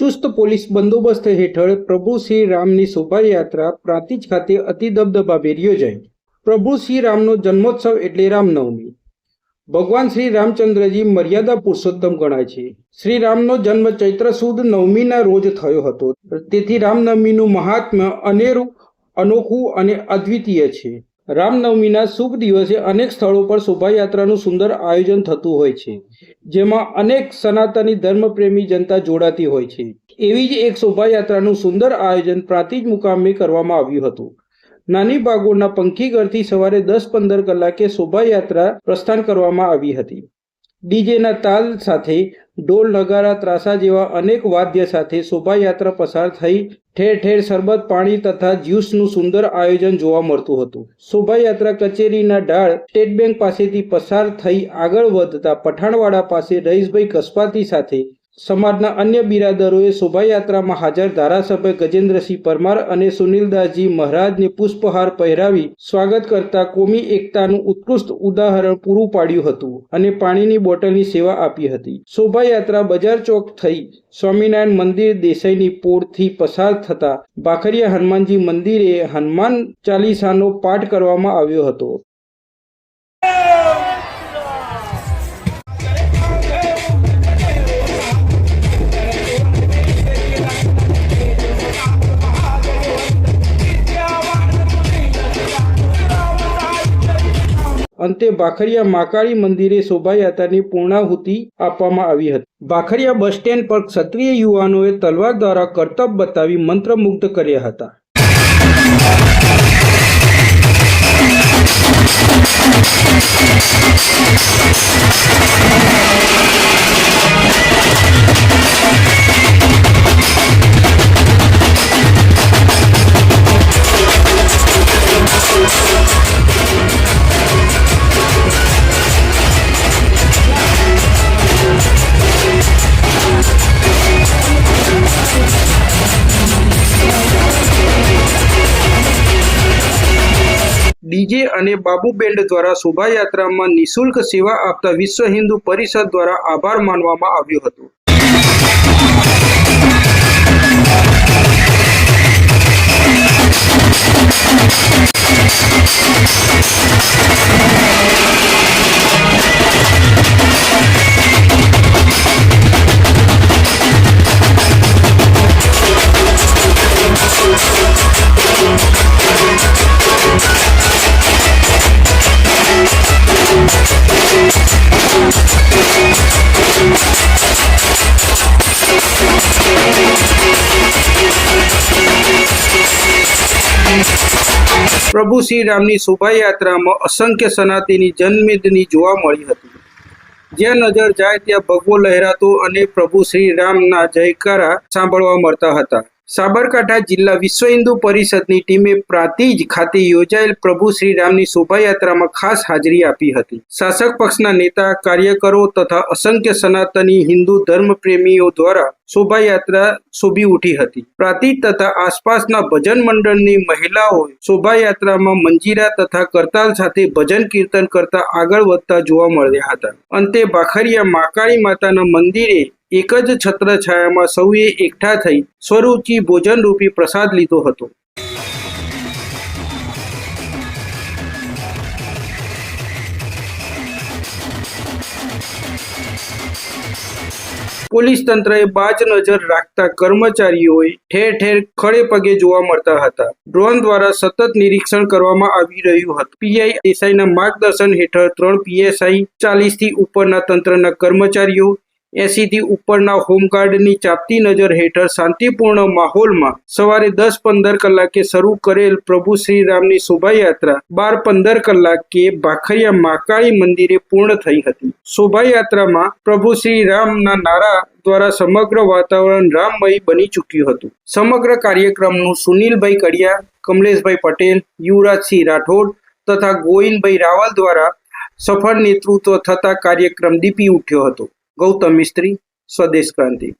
ચુસ્ત પોલીસ બંદોબસ્ત હેઠળ પ્રભુ શ્રી રામની શોભાયાત્રા પ્રાંતિજ ખાતે અતિ દબદબાભેર યોજાઈ. પ્રભુ શ્રી રામનો જન્મોત્સવ એટલે રામનવમી. ભગવાન શ્રી રામચંદ્રજી મર્યાદા પુરુષોત્તમ ગણાય છે. શ્રી રામનો જન્મ ચૈત્ર સુદ નવમીના રોજ થયો હતો. તેથી રામનવમીનું મહાત્મ્ય અનેરું અનોખું અને અદ્વિતીય છે. રામનવમીના શુભ દિવસે અનેક સ્થળો પર શોભાયાત્રાનું સુંદર આયોજન થતું હોય છે, જેમાં અનેક સનાતની ધર્મપ્રેમી જનતા જોડાતી હોય છે. એવી જ એક શોભાયાત્રાનું સુંદર આયોજન પ્રાતિજ મુકામે કરવામાં આવ્યું હતું. નાની બાગોળના પંખીગરથી સવારે દસ પંદર કલાકે શોભાયાત્રા પ્રસ્થાન કરવામાં આવી હતી. ડીજેના તાલ સાથે ઢોલ નગારા ત્રાસા જેવા અનેક વાદ્ય સાથે શોભાયાત્રા પસાર થઈ ઠેર ઠેર શરબત, પાણી તથા જ્યુસનું સુંદર આયોજન જોવા મળતું હતું. શોભાયાત્રા કચેરીના ઢાળ સ્ટેટ બેંક પાસેથી પસાર થઈ આગળ વધતા પઠાણવાડા પાસે રહીશભાઈ કસ્પાતી સાથે સમાજના અન્ય બિરાદરોએ શોભાયાત્રામાં હાજર ધારાસભ્ય ગજેન્દ્રસિંહ પરમાર અને સુનિલદાસજી મહારાજને પુષ્પહાર પહેરાવી સ્વાગત કરતા કોમી એકતાનું ઉત્કૃષ્ટ ઉદાહરણ પૂરું પાડ્યું હતું અને પાણીની બોટલની સેવા આપી હતી. શોભાયાત્રા બજાર ચોક થઈ સ્વામિનારાયણ મંદિર દેસાઈની પોળથી પસાર થતા ભાખરિયા હનુમાનજી મંદિરે હનુમાન ચાલીસાનો પાઠ કરવામાં આવ્યો હતો. અંતે ભાખરિયા માકાળી મંદિરે શોભાયાત્રાની પૂર્ણાહુતિ આપવામાં આવી હતી. ભાખરિયા બસ સ્ટેન્ડ પર ક્ષત્રિય યુવાનોએ તલવાર દ્વારા કરતબ બતાવી મંત્રમુગ્ધ કર્યા હતા. ડીજે અને બાબુ બેન્ડ દ્વારા શોભાયાત્રામાં નિઃશુલ્ક સેવા આપતા વિશ્વ હિન્દુ પરિષદ દ્વારા આભાર માનવામાં આવ્યો હતો. પ્રભુ શ્રી રામની શોભાયાત્રામાં અસંખ્ય સનાતીની જનમેદની જોવા મળી હતી. જ્યાં નજર જાય ત્યાં ભગવો લહેરાતો અને પ્રભુ શ્રી રામના જયકારા સાંભળવા મળતા હતા. સાબરકાંઠા જિલ્લા વિશ્વ હિન્દુ પરિષદની ટીમે પ્રાતિજ ખાતે યોજાયેલ પ્રભુ શ્રી રામની શોભાયાત્રામાં ખાસ હાજરી આપી હતી. શાસક પક્ષના નેતા, કાર્યકરો તથા અસંખ્ય સનાતની હિન્દુ ધર્મપ્રેમીઓ દ્વારા શોભાયાત્રા શોભી ઉઠી હતી. પ્રાતિજ તથા આસપાસના ભજન મંડળની મહિલાઓ શોભાયાત્રામાં મંજીરા તથા કરતાલ સાથે ભજન કીર્તન કરતા આગળ વધતા જોવા મળ્યા હતા. અંતે ભાખરિયા માકાળી માતાના મંદિરે એક જ છત્રછાયામાં સૌએ એકઠા થઈ સ્વરૂચિ ભોજનરૂપી પ્રસાદ લીધો હતો. પોલીસ તંત્રએ બાજ નજર રાખતા કર્મચારીઓએ ઠેર ઠેર ખડે પગે જોવા મળતા હતા. ડ્રોન દ્વારા સતત નિરીક્ષણ કરવામાં આવી રહ્યું હતું. પીઆઈ દેસાઈના માર્ગદર્શન હેઠળ ત્રણ પીએસઆઈ ચાલીસથી ઉપરના તંત્રના કર્મચારીઓ એસી થી ઉપરના હોમગાર્ડની ચાપતી નજર હેઠળ શાંતિપૂર્ણ માહોલમાં સવારે દસ પંદર કલાકે શરૂ કરેલ પ્રભુ શ્રી રામની શોભાયાત્રા, બાર પંદર કલાકે ભાખરિયા માકાળી મંદિરે પૂર્ણ થઈ હતી. શોભાયાત્રામાં પ્રભુ શ્રી રામના નારા દ્વારા સમગ્ર વાતાવરણ રામમય બની ચૂક્યું હતું. સમગ્ર કાર્યક્રમનું સુનિલભાઈ કડિયા, કમલેશભાઈ પટેલ યુવરાજસિંહ રાઠોડ તથા ગોવિંદભાઈ રાવલ દ્વારા સફળ નેતૃત્વ થતા કાર્યક્રમ દીપી ઉઠ્યો હતો. Gautamistri Swadeshkranti.